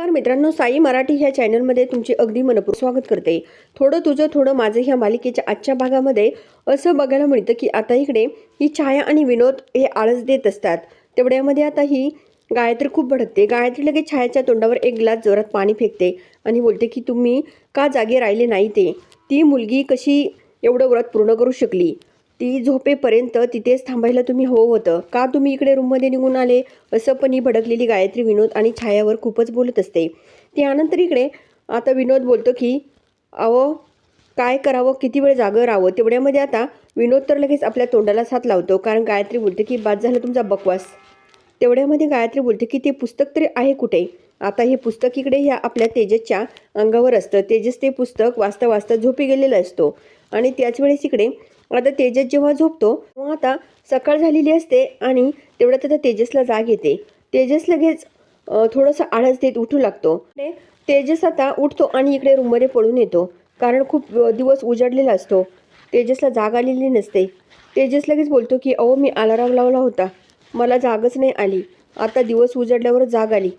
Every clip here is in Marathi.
नमस्कार मित्रांनो साई मराठी ह्या चॅनलमध्ये तुमचे अगदी मनपूर स्वागत करते. थोडं तुझं थोडं माझं ह्या मालिकेच्या आजच्या भागामध्ये असं बघायला मिळतं की आता इकडे ही छाया आणि विनोद हे आळस देत असतात. तेवढ्यामध्ये आता ही गायत्री खूप भडकते. गायत्री लगेच छायाच्या तोंडावर एक ग्लास जोरात पाणी फेकते आणि बोलते की तुम्ही का जागे राहिले नाही ते? ती मुलगी कशी एवढं व्रत पूर्ण करू शकली? ती झोपेपर्यंत तिथेच थांबायला तुम्ही हवं होतं. का तुम्ही इकडे रूममध्ये निघून आले? असं पण ही भडकलेली गायत्री विनोद आणि छायावर खूपच बोलत असते. त्यानंतर इकडे आता विनोद बोलतो की अहो काय करावं? किती वेळ जागं राहावं? तेवढ्यामध्ये आता विनोद तर लगेच आपल्या तोंडाला साथ लावतो. कारण गायत्री बोलते की बाद झालं तुमचा बकवास. तेवढ्यामध्ये गायत्री बोलते की ते पुस्तक तरी आहे कुठे? आता हे पुस्तक इकडे ह्या आपल्या तेजसच्या अंगावर असतं. तेजस ते पुस्तक वाचता वाचता झोपी गेलेला असतो. आणि त्याच वेळेस इकडे आता तेजस जेव्हा झोपतो तेव्हा आता सकाळ झालेली असते आणि तेवढ्यात आता तेजसला जाग येते. तेजस लगेच थोडंसं आळस देत उठू लागतो. तेजस आता उठतो आणि इकडे रूममध्ये पळून येतो. कारण खूप दिवस उजाडलेला असतो. तेजसला जाग आलेली नसते. तेजस लगेच बोलतो की अहो मी अलाराम लावला होता. मला जागच नाही आली. आता दिवस उजाडल्यावर जाग आली.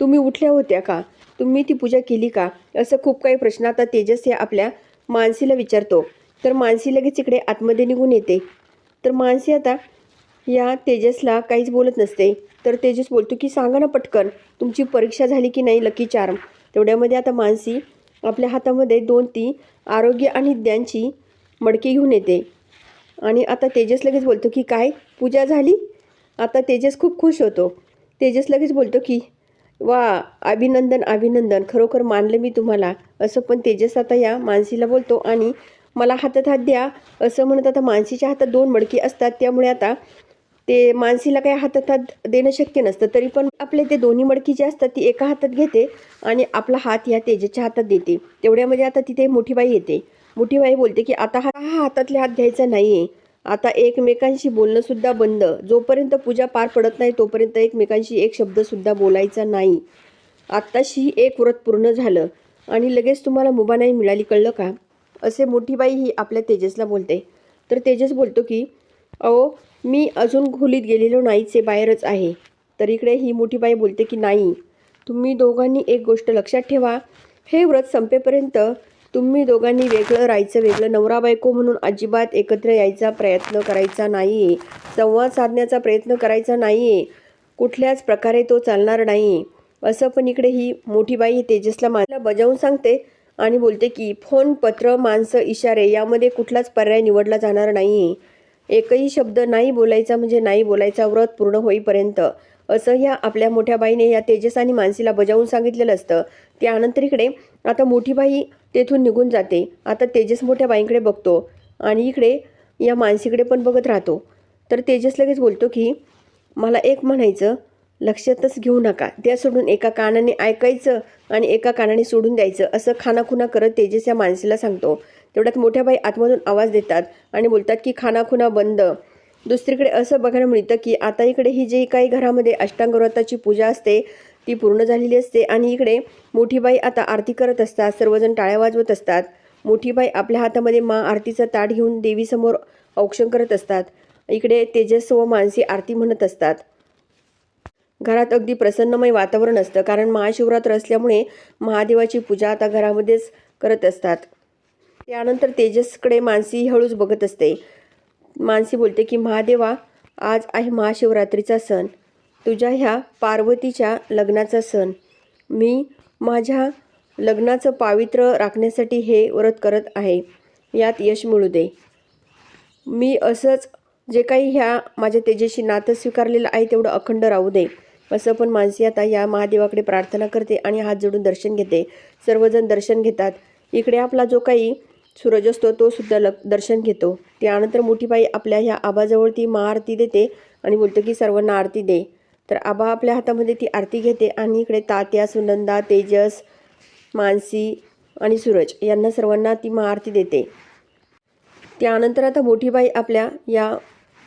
तुम्ही उठल्या होत्या का? तुम्ही ती पूजा केली का? असं खूप काही प्रश्न आता तेजस हे आपल्या मानसीला विचारतो. तर मानसी लगेच इकडे आतमध्ये निघून येते. तर मानसी आता या तेजसला काहीच बोलत नसते. तर तेजस बोलतो की सांगा ना पटकन तुमची परीक्षा झाली की नाही लकी चार्म तेवढ्यामध्ये आता मानसी आपल्या हातामध्ये दोन ती आरोग्य आणि ज्ञानची मडकी घेऊन येते. आणि आता तेजस लगेच बोलतो की काय पूजा झाली? आता तेजस खूप खुश होतो. तेजस लगेच बोलतो की वा अभिनंदन अभिनंदन खरोखर मानलं मी तुम्हाला. असं पण तेजस आता या मानसीला बोलतो आणि मला हातात हात द्या. असं म्हणत आता मानसीच्या हातात दोन मडकी असतात. त्यामुळे आता ते मानसीला काही हातात हात देणं शक्य नसतं. तरी पण आपले ते दोन्ही मडकी जे असतात ती एका हातात घेते आणि आपला हात या तेजेच्या हातात देते. तेवढ्यामध्ये म्हणजे आता तिथे मोठीबाई येते. मोठीबाई बोलते की आता हा हा हातातले हात घ्यायचा नाही आहे आता एकमेकांशी बोलणंसुद्धा बंद. जोपर्यंत पूजा पार पडत नाही तोपर्यंत एकमेकांशी एक शब्दसुद्धा बोलायचा नाही. आत्ताशी एक व्रत पूर्ण झालं आणि लगेच तुम्हाला मुभा नाही मिळाली. कळलं का? असे मोठी बाई ही आपल्या तेजसला बोलते. तर तेजस बोलतो की अहो मी अजून खोलीत गेलेलो नाहीच आहे बाहेरच आहे. तर इकडे ही मोठी बाई बोलते की नाही तुम्ही दोघांनी एक गोष्ट लक्षात ठेवा. हे व्रत संपेपर्यंत तुम्ही दोघांनी वेगळं राहायचं वेगळं नवरा बायको म्हणून अजिबात एकत्र यायचा प्रयत्न करायचा नाही आहे संवाद साधण्याचा प्रयत्न करायचा नाही आहे कुठल्याच प्रकारे तो चालणार नाही. असं पण इकडे ही मोठी बाई तेजसला मला बजावून सांगते. आणि बोलते की फोन पत्र माणसं इशारे यामध्ये कुठलाच पर्याय निवडला जाणार नाही आहे एकही शब्द नाही बोलायचा म्हणजे नाही बोलायचा व्रत पूर्ण होईपर्यंत. असं ह्या आपल्या मोठ्या बाईने या तेजस आणि मानसीला बजावून सांगितलेलं असतं. त्यानंतर इकडे आता मोठी बाई तेथून निघून जाते. आता तेजस मोठ्या बाईंकडे बघतो. आणि इकडे या मानसीकडे पण बघत राहतो. तर तेजस लगेच बोलतो की मला एक म्हणायचं. लक्षातच घेऊ नका. त्या सोडून एका कानाने ऐकायचं आणि एका कानाने सोडून द्यायचं असं खानाखुना करत तेजस या माणसीला सांगतो. तेवढ्यात मोठ्या बाई आतमधून आवाज देतात आणि बोलतात की खानाखुना बंद. दुसरीकडे असं बघायला मिळतं की आता इकडे ही जी काही घरामध्ये अष्टांगव्रताची पूजा असते ती पूर्ण झालेली असते आणि इकडे मोठी बाई आता आरती करत असतात सर्वजण टाळ्या वाजवत असतात. मोठी बाई आपल्या हातामध्ये मा आरतीचं ताट घेऊन देवीसमोर औक्षण करत असतात. इकडे तेजस व मानसी आरती म्हणत असतात. घरात अगदी प्रसन्नमय वातावरण असतं कारण महाशिवरात्र असल्यामुळे महादेवाची पूजा आता घरामध्येच करत असतात. त्यानंतर तेजसकडे मानसी हळूच बघत असते. मानसी बोलते की महादेवा आज आहे महाशिवरात्रीचा सण. तुझ्या ह्या पार्वतीच्या लग्नाचा सण. मी माझ्या लग्नाचं पावित्र्य राखण्यासाठी हे व्रत करत आहे. यात यश मिळू दे. मी असंच जे काही ह्या माझ्या तेजेशी नातं स्वीकारलेलं आहे तेवढं अखंड राहू दे. पण मानसी आता या महादेवाकडे प्रार्थना करते आणि हात जोडून दर्शन घेते. सर्वजण दर्शन घेतात. इकडे आपला जो काही सूरज असतो तो सुद्धा लग दर्शन घेतो. त्यानंतर मोठी बाई आपल्या ह्या आबाजवळ ती महाआरती देते आणि बोलते की सर्वांना आरती दे. तर आबा आपल्या हातामध्ये ती आरती घेते आणि इकडे तात्या सुनंदा तेजस मानसी आणि सूरज यांना सर्वांना ती महाआरती देते. त्यानंतर आता मोठी बाई आपल्या या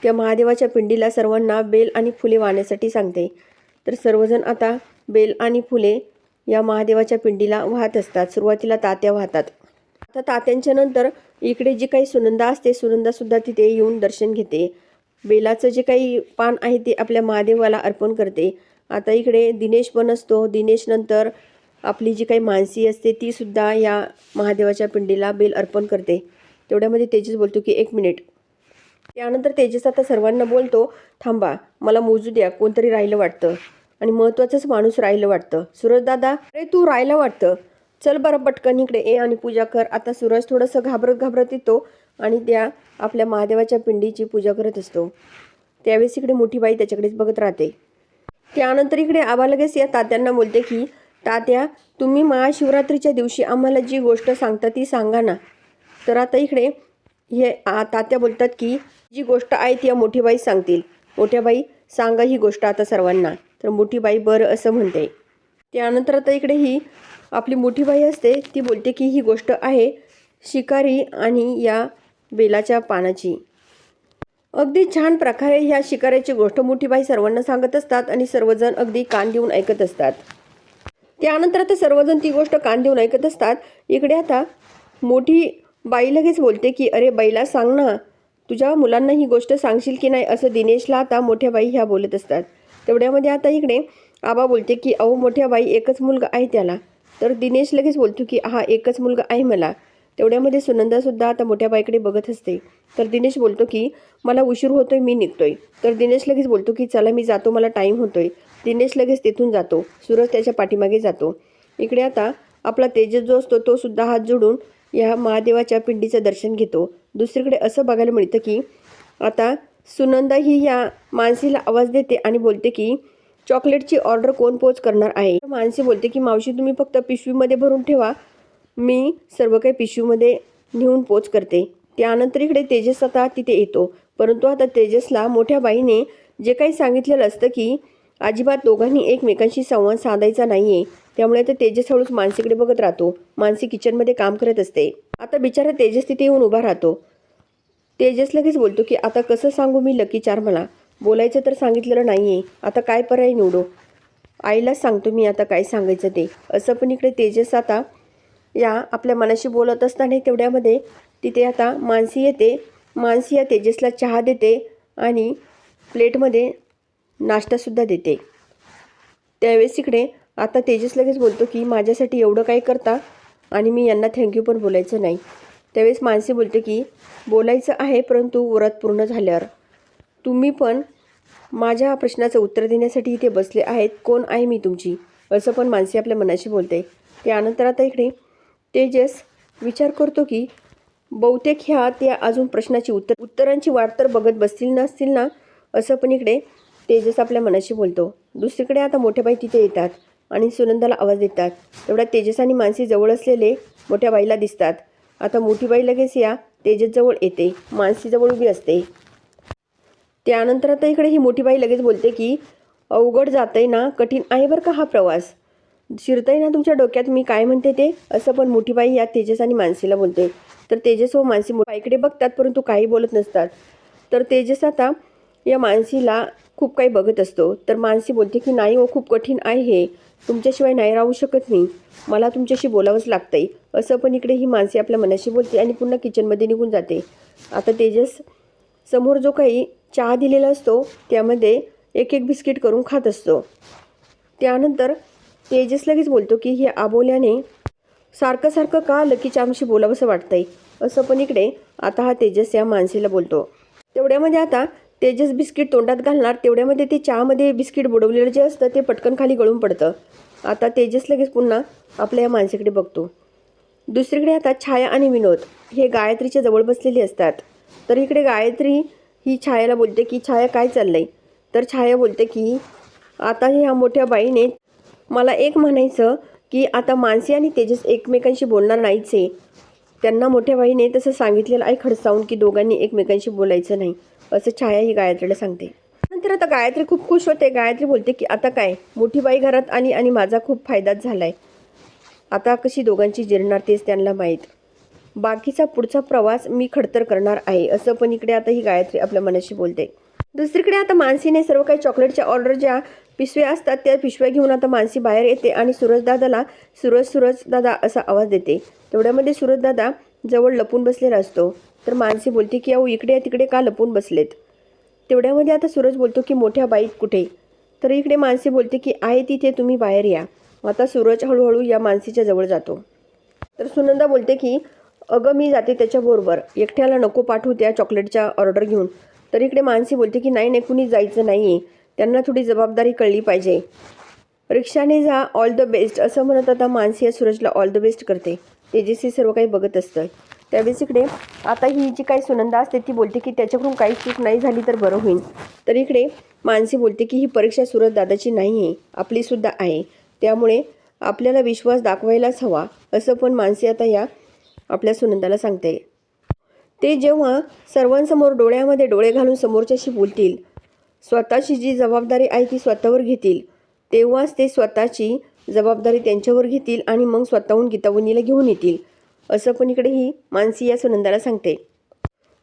त्या महादेवाच्या पिंडीला सर्वांना बेल आणि फुले वाहण्यासाठी सांगते. तर सर्वजण आता बेल आणि फुले या महादेवाच्या पिंडीला वाहत असतात. सुरुवातीला तात्या वाहतात. आता तात्यांच्या नंतर इकडे जी काही सुनंदा असते सुनंदासुद्धा तिथे येऊन दर्शन घेते. बेलाचं जे काही पान आहे ते आपल्या महादेवाला अर्पण करते. आता इकडे दिनेश पण असतो. दिनेशनंतर आपली जी काही मानसी असते तीसुद्धा या महादेवाच्या पिंडीला बेल अर्पण करते. तेवढ्यामध्ये तेजस बोलतो की एक मिनिट. त्यानंतर तेजस आता सर्वांना बोलतो थांबा मला मोजू द्या कोणतरी राहिलं वाटतं. आणि महत्त्वाचंच माणूस राहिलं वाटतं. सूरज दादा अरे तू राहिलं वाटतं. चल बरं पटकन इकडे ये आणि पूजा कर. आता सूरज थोडंसं घाबरत घाबरत येतो आणि त्या आपल्या महादेवाच्या पिंडीची पूजा करत असतो. त्यावेळेस इकडे मोठी बाई त्याच्याकडेच बघत राहते. त्यानंतर इकडे आबा लगेच या तात्यांना बोलते की तात्या तुम्ही महाशिवरात्रीच्या दिवशी आम्हाला जी गोष्ट सांगता ती सांगा ना. तर आता इकडे हे आ, तात्या बोलतात की जी गोष्ट आहे ती या सांगतील. मोठ्या बाई सांगा ही गोष्ट आता सर्वांना. तर मोठीबाई बरं असं म्हणते. त्यानंतर आता इकडे ही आपली मोठीबाई असते ती बोलते की ही गोष्ट आहे शिकारी आणि या बेलाच्या पानाची. अगदी छान प्रकारे ह्या शिकाऱ्याची गोष्ट मोठीबाई सर्वांना सांगत असतात आणि सर्वजण अगदी कान देऊन ऐकत असतात. त्यानंतर आता सर्वजण ती गोष्ट कान देऊन ऐकत असतात. इकडे आता मोठी बाई लगेच बोलते की अरे बाईला सांग ना तुझ्या मुलांना ही गोष्ट सांगशील की नाही असं दिनेशला आता मोठ्या बाई ह्या बोलत असतात. तेवढ्यामध्ये आता इकडे आबा बोलते की अहो मोठ्या बाई एकच मुलगा आहे त्याला. तर दिनेश लगेच बोलतो की हा एकच मुलगा आहे मला. तेवढ्यामध्ये सुनंदासुद्धा आता मोठ्या बाईकडे बघत असते. तर दिनेश बोलतो की मला उशीर होतोय मी निघतोय. तर दिनेश लगेच बोलतो की चला मी जातो मला टाईम होतोय. दिनेश लगेच तिथून जातो. सूरज त्याच्या पाठीमागे जातो. इकडे आता आपला तेजस जो असतो तो सुद्धा हात जोडून या महादेवाच्या पिंडीचं दर्शन घेतो. दुसरीकडे असं बघायला मिळतं की आता सुनंदा ही या मानसीला आवाज देते आणि बोलते की चॉकलेटची ऑर्डर कोण पोच करणार आहे? मानसी बोलते की मावशी तुम्ही फक्त पिशवीमध्ये भरून ठेवा. मी सर्व काही पिशवीमध्ये नेऊन पोच करते. त्यानंतर इकडे तेजस आता तिथे येतो. परंतु आता तेजसला मोठ्या बाईने जे काही सांगितलेलं असतं की अजिबात दोघांनी एकमेकांशी संवाद साधायचा नाही आहे त्यामुळे आता तेजस हळूच मानसीकडे बघत राहतो. मानसी किचनमध्ये काम करत असते. आता बिचारा तेजस तिथे येऊन उभा राहतो. तेजस लगेच बोलतो की आता कसं सांगू मी लकी चार मला? बोलायचं तर सांगितलेलं नाही आहे आता काय पर्याय निवडू? आईलाच सांगतो मी आता काय सांगायचं ते. असं पण इकडे तेजस आता या आपल्या मनाशी बोलत असताना तेवढ्यामध्ये तिथे आता मानसी येते. मानसी या तेजसला चहा देते आणि प्लेटमध्ये नाश्तासुद्धा देते. त्यावेळेस इकडे आता तेजस लगेच बोलतो की माझ्यासाठी एवढं काय करता आणि मी यांना थँक्यू पण बोलायचं नाही. त्यावेळेस मानसी बोलते की बोलायचं आहे परंतु व्रत पूर्ण झाल्यावर. तुम्ही पण माझ्या प्रश्नाचं उत्तर देण्यासाठी इथे बसले आहेत. कोण आहे मी तुमची? असं पण मानसी आपल्या मनाशी बोलते. त्यानंतर आता इकडे तेजस विचार करतो की बहुतेक ह्या त्या अजून प्रश्नाची उत्तर उत्तरांची वाट तर बघत बसतील नसतील ना? असं पण इकडे तेजस आपल्या मनाशी बोलतो. दुसरीकडे आता मोठ्या बाई तिथे येतात. आणि सुनंदाला आवाज देतात. तेवढ्या तेजस आणि मानसी जवळ असलेले मोठ्या बाईला दिसतात. आता मोठी बाई लगेच या तेजसजवळ येते. मानसीजवळ उभी असते. त्यानंतर आता इकडे ही मोठी बाई लगेच बोलते की अवघड जातंय ना कठीण आहे बरं का हा प्रवास? शिरतंय ना तुमच्या डोक्यात मी काय म्हणते ते? असं पण मोठी बाई या तेजस आणि मानसीला बोलते. तर तेजस व मानसी बाईकडे बघतात परंतु काही बोलत नसतात. तर तेजस आता या मानसीला खूप काही बघत असतो. तर मानसी बोलते की नाही हो खूप कठीण आहे हे. तुमच्याशिवाय नाही राहू शकत मी. मला तुमच्याशी बोलावंच लागतंय. असं पण इकडे ही मानसी आपल्या मनाशी बोलते आणि पुन्हा किचनमध्ये निघून जाते. आता तेजस समोर जो काही चहा दिलेला असतो त्यामध्ये एक एक बिस्किट करून खात असतो. त्यानंतर तेजस लगेच बोलतो की हे आबोल्याने सारखं सारखं का लकी आमशी बोलावंसं वाटतंय? असं पण इकडे आता हा तेजस या मानसीला बोलतो. तेवढ्यामध्ये आता तेजस बिस्किट तोंडात घालणार तेवढ्यामध्ये ते चहामध्ये बिस्किट बुडवलेलं जे असतं ते पटकन खाली गळून पडतं. आता तेजस लगेच पुन्हा आपल्या या माणसाकडे बघतो. दुसरीकडे आता छाया आणि विनोद हे गायत्रीच्या जवळ बसलेले असतात. तर इकडे गायत्री ही छायाला बोलते की छाया काय चाललंय? तर छाया बोलते की आता ह्या मोठ्या बाईने मला एक म्हणायचं की आता मानसी आणि तेजस एकमेकांशी बोलणार नाहीच. आहे त्यांना मोठ्या बाईने तसं सांगितलेलं आहे खडसावून की दोघांनी एकमेकांशी बोलायचं नाही. असं छाया ही गायत्रीला सांगते. नंतर आता गायत्री खूप खुश होते. गायत्री बोलते की आता काय? मोठी बाई घरात आली आणि माझा खूप फायदाच झालाय. आता कशी दोघांची जिरणार तेच त्यांना माहीत. बाकीचा पुढचा प्रवास मी खडतर करणार आहे असं पण इकडे आता ही गायत्री आपल्या मनाशी बोलते. दुसरीकडे आता मानसीने सर्व काही चॉकलेटच्या ऑर्डर ज्या पिशव्या असतात त्या पिशव्या घेऊन आता मानसी बाहेर येते आणि सूरजदादाला सूरज सूरज दादा असा आवाज देते. तेवढ्यामध्ये सूरजदादा जवळ लपून बसलेला असतो. तर मानसी बोलते की अहो इकडे तिकडे का लपून बसलेत? तेवढ्यामध्ये आता सूरज बोलतो की मोठ्या बाईक कुठे? तर इकडे मानसी बोलते की आहे तिथे तुम्ही बाहेर या. आता सूरज हळूहळू या मानसीच्या जवळ जातो. तर सुनंदा बोलते की अगं मी जाते त्याच्याबरोबर एकट्याला नको पाठवू त्या चॉकलेटच्या ऑर्डर घेऊन. तर इकडे मानसी बोलते की नाही नाही कुणी जायचं नाही आहे त्यांना थोडी जबाबदारी कळली पाहिजे. रिक्षाने जा ऑल द बेस्ट असं म्हणत आता मानसी या सूरजला ऑल द बेस्ट करते. तेजस्वी सर्व काही बघत असतं. त्यावेळेस इकडे आता ही जी काही सुनंदा असते ती बोलते की त्याच्याकडून काही चूक नाही झाली तर बरं होईल. तर इकडे मानसी बोलते की ही परीक्षा सुरत दादाची नाही आहे आपलीसुद्धा आहे. त्यामुळे आपल्याला विश्वास दाखवायलाच हवा असं पण मानसी आता या आपल्या सुनंदाला सांगते. ते जेव्हा सर्वांसमोर डोळ्यामध्ये डोळे घालून समोरच्याशी बोलतील स्वतःची जी जबाबदारी आहे ती स्वतःवर घेतील तेव्हाच ते स्वतःची जबाबदारी त्यांच्यावर घेतील आणि मग स्वतःहून गीतावनीला घेऊन येतील. असं पण इकडे ही मानसी या सुनंदाला सांगते.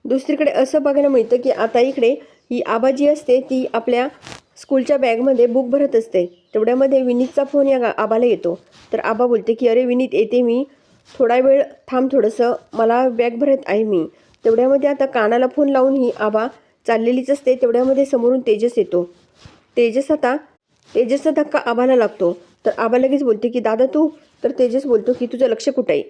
दुसरीकडे असं बघायला मिळतं की आता इकडे ही आबा जी असते ती आपल्या स्कूलच्या बॅगमध्ये बुक भरत असते. तेवढ्यामध्ये विनीतचा फोन या आबाला येतो. तर आबा बोलते की अरे विनीत येते मी. थोडा वेळ थांब थोडंसं. मला बॅग भरत आहे मी. तेवढ्यामध्ये आता कानाला फोन लावून ही आबा चाललेलीच असते. तेवढ्यामध्ये समोरून तेजस येतो. तेजस आता तेजसचा धक्का आबाला लागतो? तर आबा लगेच बोलते की दादा तू? तर तेजस बोलतो की तुझं लक्ष कुठं आहे?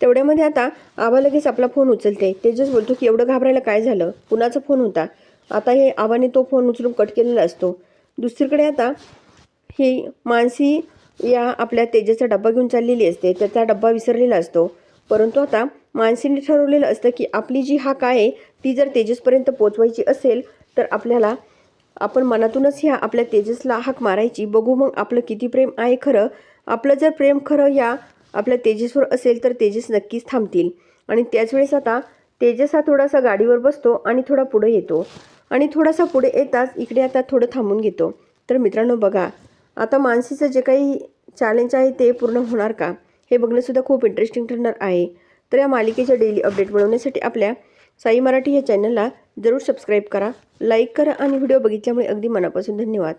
तेवढ्यामध्ये आता आबा लगेच आपला फोन उचलते. तेजस बोलतो की एवढं घाबरायला काय झालं? कुणाचा फोन होता? आता हे आबाने तो फोन उचलून कट केलेला असतो. दुसरीकडे आता ही मानसी या आपल्या तेजाचा डब्बा घेऊन चाललेली असते. त्याचा डब्बा विसरलेला असतो. परंतु आता मानसीने ठरवलेलं असतं की आपली जी हाक आहे ती जर तेजसपर्यंत पोचवायची असेल तर आपल्याला आपण मनातूनच ह्या आपल्या तेजसला हाक मारायची. बघू मग आपलं किती प्रेम आहे खरं. आपलं जर प्रेम खरं या आपल्या तेजसवर असेल तर तेजस नक्कीच थांबतील. आणि त्याच वेळेस आता तेजस हा थोडासा गाडीवर बसतो आणि थोडा पुढे येतो. आणि थोडासा पुढे येताच इकडे आता थोडं थांबून घेतो. तर मित्रांनो बघा आता मानसीचं जे काही चॅलेंज आहे ते पूर्ण होणार का? हे बघणंसुद्धा खूप इंटरेस्टिंग ठरणार आहे. तर या मालिकेच्या डेली अपडेट मिळवण्यासाठी आपल्या साई मराठी ह्या चॅनलला जरूर सबस्क्राईब करा लाईक करा आणि व्हिडिओ बघितल्यामुळे अगदी मनापासून धन्यवाद.